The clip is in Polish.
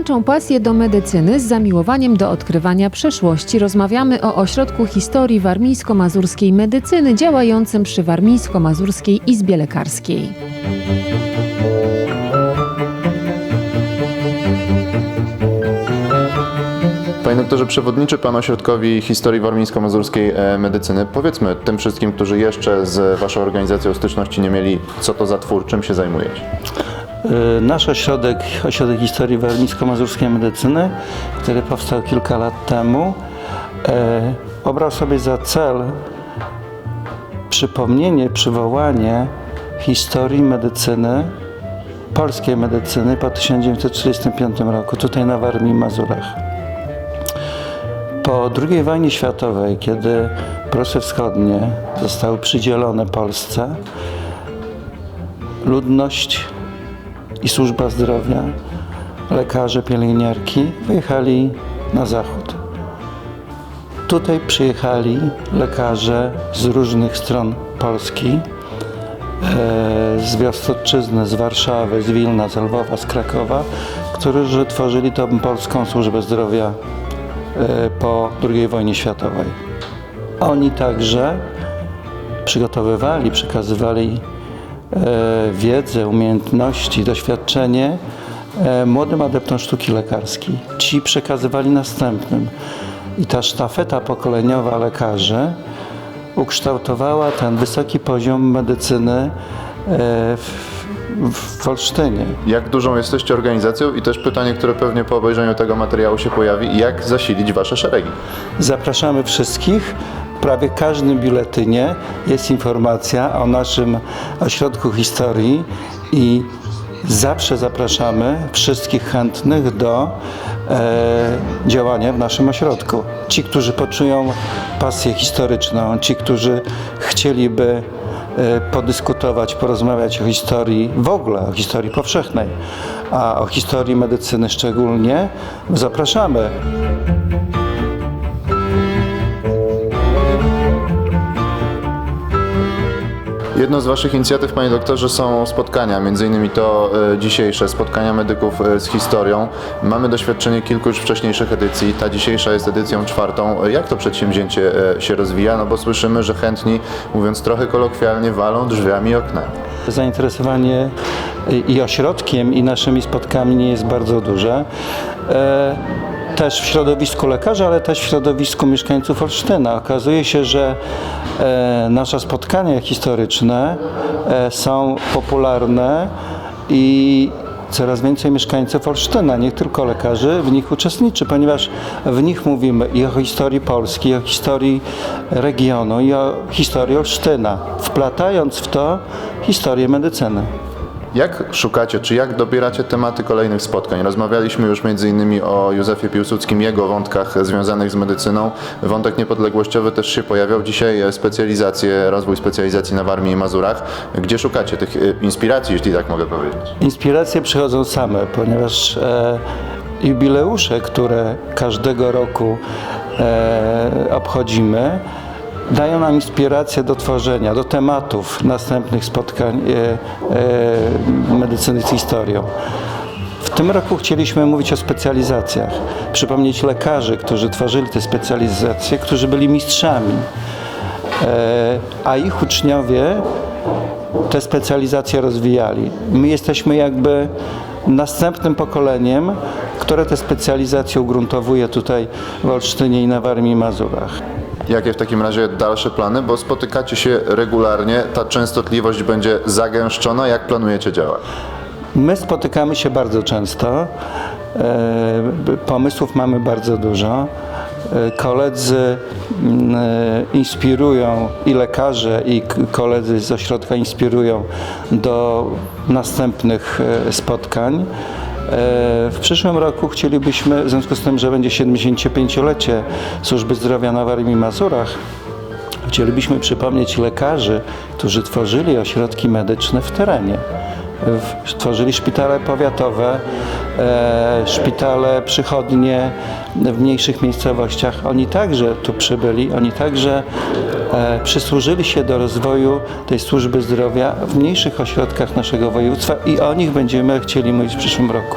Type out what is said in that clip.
młodzieńczą pasję do medycyny z zamiłowaniem do odkrywania przeszłości rozmawiamy o Ośrodku Historii Warmińsko-Mazurskiej Medycyny działającym przy Warmińsko-Mazurskiej Izbie Lekarskiej. Panie doktorze, przewodniczy Pan Ośrodkowi Historii Warmińsko-Mazurskiej e, Medycyny. Powiedzmy tym wszystkim, którzy jeszcze z Waszą organizacją styczności nie mieli, co to za twór, czym się zajmujecie. Y, Nasz ośrodek, Ośrodek Historii Warmińsko-Mazurskiej Medycyny, który powstał kilka lat temu, e, obrał sobie za cel przypomnienie, przywołanie historii medycyny, polskiej medycyny po 1945 roku, tutaj na Warmii i Mazurach. Po II wojnie światowej, kiedy Prusy Wschodnie zostały przydzielone Polsce, ludność i służba zdrowia, lekarze, pielęgniarki wyjechali na zachód. Tutaj przyjechali lekarze z różnych stron Polski, e, z Wiastodczyzny, z Warszawy, z Wilna, z Lwowa, z Krakowa, którzy tworzyli tą polską służbę zdrowia e, po II wojnie światowej. Oni także przygotowywali, przekazywali wiedzę, umiejętności, doświadczenie e, młodym adeptom sztuki lekarskiej. Ci przekazywali następnym. I ta sztafeta pokoleniowa lekarzy ukształtowała ten wysoki poziom medycyny e, w, w Olsztynie. Jak dużą jesteście organizacją i też pytanie, które pewnie po obejrzeniu tego materiału się pojawi, jak zasilić Wasze szeregi? Zapraszamy wszystkich. Prawie każdym biuletynie jest informacja o naszym ośrodku historii i zawsze zapraszamy wszystkich chętnych do e, działania w naszym ośrodku. Ci, którzy poczują pasję historyczną, ci, którzy chcieliby e, podyskutować, porozmawiać o historii, w ogóle o historii powszechnej, a o historii medycyny szczególnie, zapraszamy. Jedną z Waszych inicjatyw, Panie doktorze, są spotkania, innymi to e, dzisiejsze spotkania medyków e, z historią. Mamy doświadczenie kilku już wcześniejszych edycji, ta dzisiejsza jest edycją czwartą. Jak to przedsięwzięcie e, się rozwija? No bo słyszymy, że chętni, mówiąc trochę kolokwialnie, walą drzwiami i oknami. Zainteresowanie i ośrodkiem, i naszymi spotkami nie jest bardzo duże. Też w środowisku lekarzy, ale też w środowisku mieszkańców Olsztyna. Okazuje się, że e, nasze spotkania historyczne e, są popularne i coraz więcej mieszkańców Olsztyna, nie tylko lekarzy, w nich uczestniczy, ponieważ w nich mówimy i o historii Polski, i o historii regionu, i o historii Olsztyna, wplatając w to historię medycyny. Jak szukacie, czy jak dobieracie tematy kolejnych spotkań? Rozmawialiśmy już między innymi o Józefie Piłsudskim, jego wątkach związanych z medycyną. Wątek niepodległościowy też się pojawiał. Dzisiaj e, specjalizacje, rozwój specjalizacji na Warmii i Mazurach. Gdzie szukacie tych e, inspiracji, jeśli tak mogę powiedzieć? Inspiracje przychodzą same, ponieważ e, jubileusze, które każdego roku e, obchodzimy, dają nam inspirację do tworzenia, do tematów następnych spotkań e, e, medycyny z historią. W tym roku chcieliśmy mówić o specjalizacjach, przypomnieć lekarzy, którzy tworzyli te specjalizacje, którzy byli mistrzami, e, a ich uczniowie te specjalizacje rozwijali. My jesteśmy jakby następnym pokoleniem, które te specjalizacje ugruntowuje tutaj w Olsztynie i na Warmii i Mazurach. Jakie w takim razie dalsze plany? Bo spotykacie się regularnie, ta częstotliwość będzie zagęszczona. Jak planujecie działać? My spotykamy się bardzo często. E, Pomysłów mamy bardzo dużo. E, Koledzy e, inspirują i lekarze, i koledzy z ośrodka inspirują do następnych spotkań. E, W przyszłym roku chcielibyśmy, w związku z tym, że będzie 75-lecie Służby Zdrowia na Warmii i Mazurach, Chcielibyśmy przypomnieć lekarzy, którzy tworzyli ośrodki medyczne w terenie. W- Tworzyli szpitale powiatowe, e, szpitale, przychodnie w mniejszych miejscowościach. Oni także tu przybyli, oni także e, przysłużyli się do rozwoju tej służby zdrowia w mniejszych ośrodkach naszego województwa i o nich będziemy chcieli mówić w przyszłym roku.